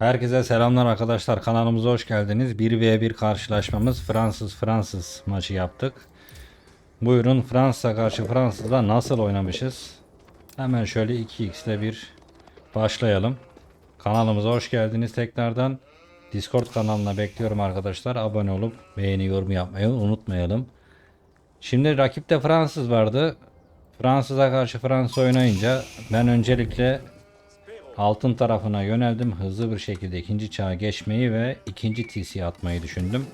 Herkese selamlar arkadaşlar. Kanalımıza hoş geldiniz. 1v1 karşılaşmamız Fransız Fransız maçı yaptık. Buyurun Fransa karşı Fransız'da nasıl oynamışız? Hemen şöyle 2x ile bir başlayalım. Kanalımıza hoş geldiniz tekrardan. Discord kanalına bekliyorum arkadaşlar. Abone olup beğeni yorum yapmayı unutmayalım. Şimdi rakipte Fransız vardı. Fransız'a karşı Fransız oynayınca ben öncelikle altın tarafına yöneldim. Hızlı bir şekilde ikinci çağa geçmeyi ve ikinci TC atmayı düşündüm.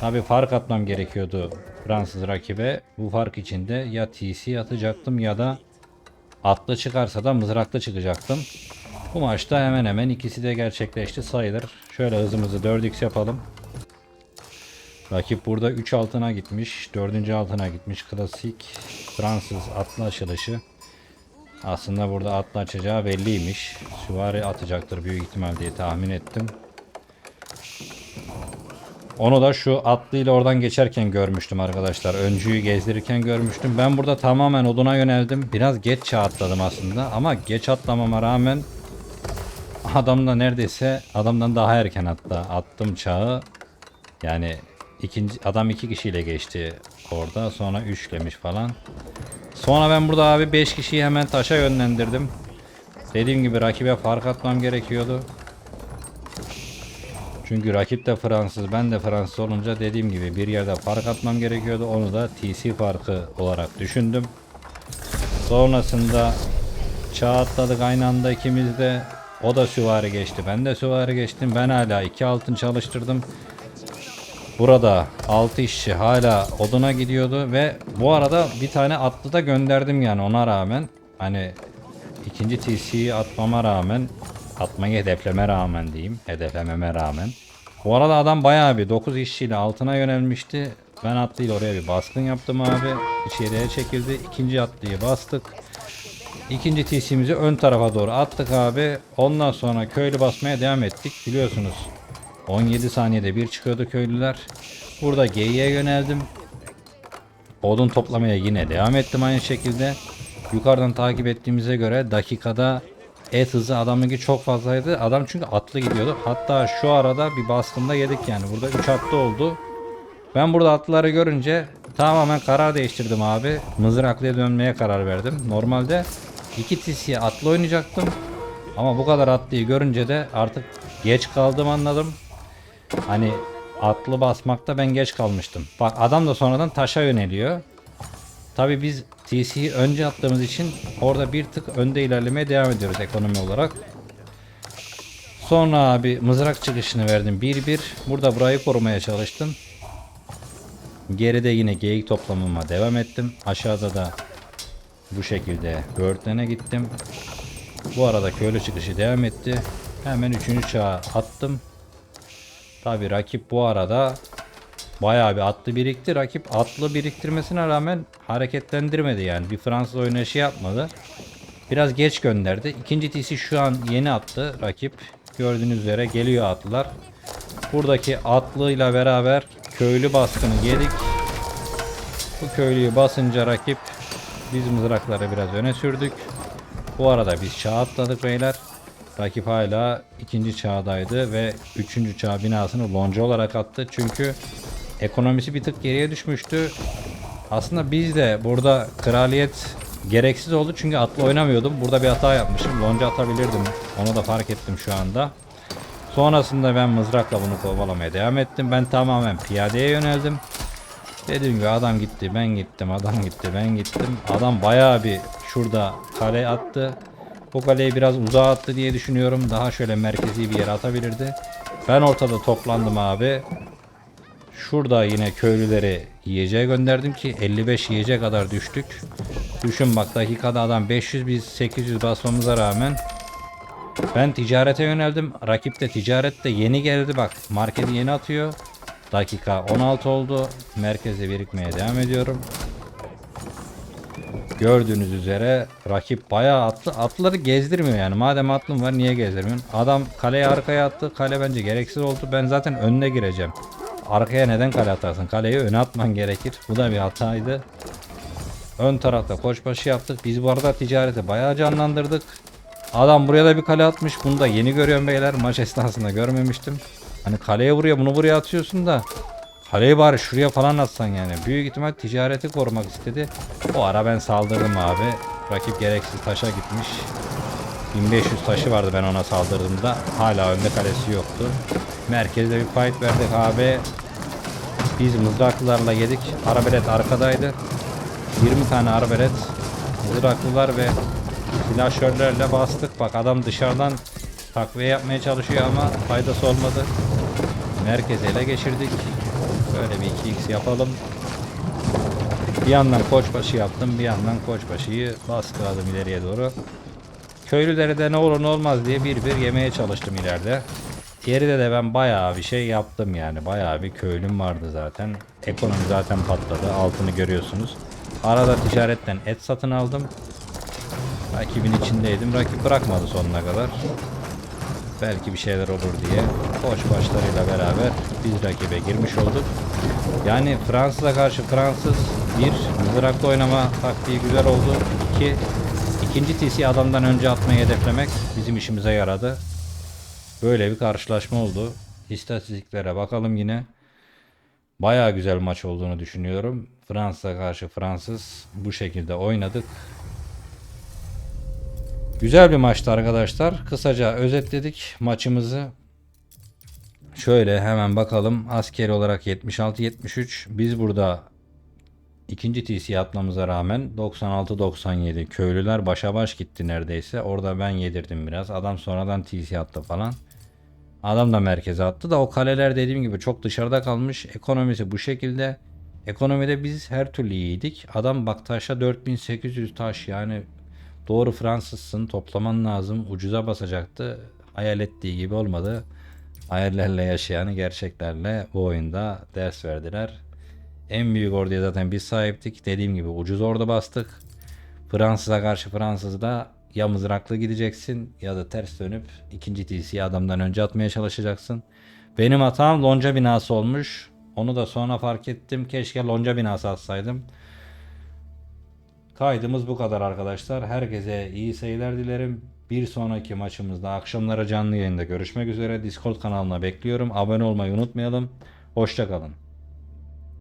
Tabi fark atmam gerekiyordu Fransız rakibe. Bu fark içinde ya TC atacaktım ya da atlı çıkarsa da mızraklı çıkacaktım. Bu maçta hemen hemen ikisi de gerçekleşti sayılır. Şöyle hızımızı 4x yapalım. Rakip burada 3 altına gitmiş. 4. altına gitmiş. Klasik Fransız atlı açılışı. Aslında burada atlı açacağı belliymiş. Süvari atacaktır büyük ihtimal diye tahmin ettim. Onu da şu atlıyla oradan geçerken görmüştüm arkadaşlar. Öncüyü gezdirirken görmüştüm. Ben burada tamamen oduna yöneldim. Biraz geç atladım aslında. Ama geç atlamama rağmen adam da neredeyse adamdan daha erken atla. Attım çağı. Yani ikinci adam iki kişiyle geçti orada. Sonra üçlemiş falan. Sonra ben burada abi 5 kişiyi hemen taşa yönlendirdim. Dediğim gibi rakibe fark atmam gerekiyordu. Çünkü rakip de Fransız, ben de Fransız olunca dediğim gibi bir yerde fark atmam gerekiyordu. Onu da TC farkı olarak düşündüm. Sonrasında çağ atladık aynı anda ikimiz de. O da süvari geçti, ben de süvari geçtim. Ben hala iki altın çalıştırdım. Burada 6 işçi hala oduna gidiyordu ve bu arada bir tane atlı da gönderdim yani ona rağmen. Hani ikinci TC'yi atmama rağmen atmayı hedefleme rağmen diyeyim. Hedeflememe rağmen. Bu arada adam bayağı bir 9 işçiyle altına yönelmişti. Ben atlıyla oraya bir baskın yaptım abi. İçeriye çekildi. İkinci atlıyı bastık. İkinci TC'mizi ön tarafa doğru attık abi. Ondan sonra köylü basmaya devam ettik. Biliyorsunuz 17 saniyede bir çıkıyordu köylüler. Burada G'ye yöneldim. Odun toplamaya yine devam ettim aynı şekilde. Yukarıdan takip ettiğimize göre dakikada et hızı adamınki çok fazlaydı. Adam çünkü atlı gidiyordu. Hatta şu arada bir baskında yedik yani. Burada 3 atlı oldu. Ben burada atlıları görünce tamamen karar değiştirdim abi. Mızraklıya dönmeye karar verdim. Normalde 2 TC'ye atlı oynayacaktım. Ama bu kadar atlıyı görünce de artık geç kaldım anladım. Hani atlı basmakta ben geç kalmıştım. Bak adam da sonradan taşa yöneliyor. Tabi biz TC'yi önce attığımız için orada bir tık önde ilerlemeye devam ediyoruz ekonomi olarak. Sonra abi mızrak çıkışını verdim 1-1. Burada burayı korumaya çalıştım. Geride yine geyik toplamama devam ettim. Aşağıda da bu şekilde böğürtlene gittim. Bu arada köylü çıkışı devam etti. Hemen 3. çağa attım. Tabi rakip bu arada bayağı bir atlı birikti. Rakip atlı biriktirmesine rağmen hareketlendirmedi yani. Bir Fransız oynayışı yapmadı. Biraz geç gönderdi. İkinci TC şu an yeni attı rakip. Gördüğünüz üzere geliyor atlılar. Buradaki atlıyla beraber köylü baskını yedik. Bu köylüyü basınca rakip biz mızrakları biraz öne sürdük. Bu arada biz çağ atladık beyler. Rakip hala ikinci çağdaydı ve üçüncü çağ binasını lonca olarak attı. Çünkü ekonomisi bir tık geriye düşmüştü. Aslında biz de burada kraliyet gereksiz oldu çünkü atlı oynamıyordum. Burada bir hata yapmışım. Lonca atabilirdim. Onu da fark ettim şu anda. Sonrasında ben mızrakla bunu kovalamaya devam ettim. Ben tamamen piyadeye yöneldim. Dediğim gibi adam gitti, ben gittim, adam gitti, ben gittim. Adam bayağı bir şurada kale attı. Bu kaleyi biraz uzağa attı diye düşünüyorum. Daha şöyle merkezi bir yere atabilirdi. Ben ortada toplandım abi. Şurada yine köylüleri yiyeceğe gönderdim ki 55 yiyecek kadar düştük. Düşün bak dakikada adam 500 biz 800 basmamıza rağmen ben ticarete yöneldim. Rakip de ticarette yeni geldi bak. Marketi yeni atıyor. Dakika 16 oldu. Merkeze birikmeye devam ediyorum. Gördüğünüz üzere rakip bayağı atlı. Atlıları gezdirmiyor yani. Madem atlım var niye gezdirmiyorsun? Adam kaleyi arkaya attı. Kale bence gereksiz oldu. Ben zaten önüne gireceğim. Arkaya neden kale atarsın? Kaleyi öne atman gerekir. Bu da bir hataydı. Ön tarafta koçbaşı yaptık. Biz bu arada ticareti bayağı canlandırdık. Adam buraya da bir kale atmış. Bunu da yeni görüyorum beyler. Maç esnasında görmemiştim. Hani kaleye vuruyor bunu buraya atıyorsun da. Kaleyi bari şuraya falan atsan yani. Büyük ihtimal ticareti korumak istedi. O ara ben saldırdım abi. Rakip gereksiz taşa gitmiş. 1500 taşı vardı ben ona saldırdığımda. Hala önde kalesi yoktu. Merkezde bir fight verdik abi. Biz mızraklılarla yedik. Arabelet arkadaydı. 20 tane arabelet, mızraklılar ve silahşörlerle bastık. Bak adam dışarıdan takviye yapmaya çalışıyor ama faydası olmadı. Merkezi ele geçirdik. Böyle bir 2x yapalım. Bir yandan koçbaşı yaptım, bir yandan koçbaşıyı baskıladım ileriye doğru. Köylüleri de ne olur ne olmaz diye bir bir yemeye çalıştım ileride. Geride de ben bayağı bir şey yaptım yani. Bayağı bir köylüm vardı zaten. Ekonomi zaten patladı. Altını görüyorsunuz. Arada ticaretten et satın aldım. Rakibin içindeydim. Rakip bırakmadı sonuna kadar. Belki bir şeyler olur diye. Koç başlarıyla beraber biz rakibe girmiş olduk. Yani Fransız'a karşı Fransız bir mızrakla oynama taktiği güzel oldu. İki ikinci TC adamdan önce atmayı hedeflemek bizim işimize yaradı. Böyle bir karşılaşma oldu. İstatistiklere bakalım yine. Bayağı güzel maç olduğunu düşünüyorum. Fransa karşı Fransız bu şekilde oynadık. Güzel bir maçtı arkadaşlar. Kısaca özetledik maçımızı. Şöyle hemen bakalım. Askeri olarak 76-73. Biz burada ikinci TC atmamıza rağmen 96-97. Köylüler başa baş gitti neredeyse. Orada ben yedirdim biraz. Adam sonradan TC attı falan. Adam da merkeze attı da o kaleler dediğim gibi çok dışarıda kalmış. Ekonomisi bu şekilde. Ekonomide biz her türlü iyiydik. Adam bak taşa 4800 taş yani doğru Fransızsın toplaman lazım. Ucuza basacaktı. Hayal ettiği gibi olmadı. Hayallerle yaşayan gerçeklerle bu oyunda ders verdiler. En büyük orduya zaten biz sahiptik. Dediğim gibi ucuz ordu bastık. Fransız'a karşı Fransız'da ya mızraklı gideceksin ya da ters dönüp ikinci TC'yi adamdan önce atmaya çalışacaksın. Benim hatam lonca binası olmuş. Onu da sonra fark ettim. Keşke lonca binası atsaydım. Kaydımız bu kadar arkadaşlar. Herkese iyi seyirler dilerim. Bir sonraki maçımızda akşamları canlı yayında görüşmek üzere. Discord kanalına bekliyorum. Abone olmayı unutmayalım. Hoşçakalın.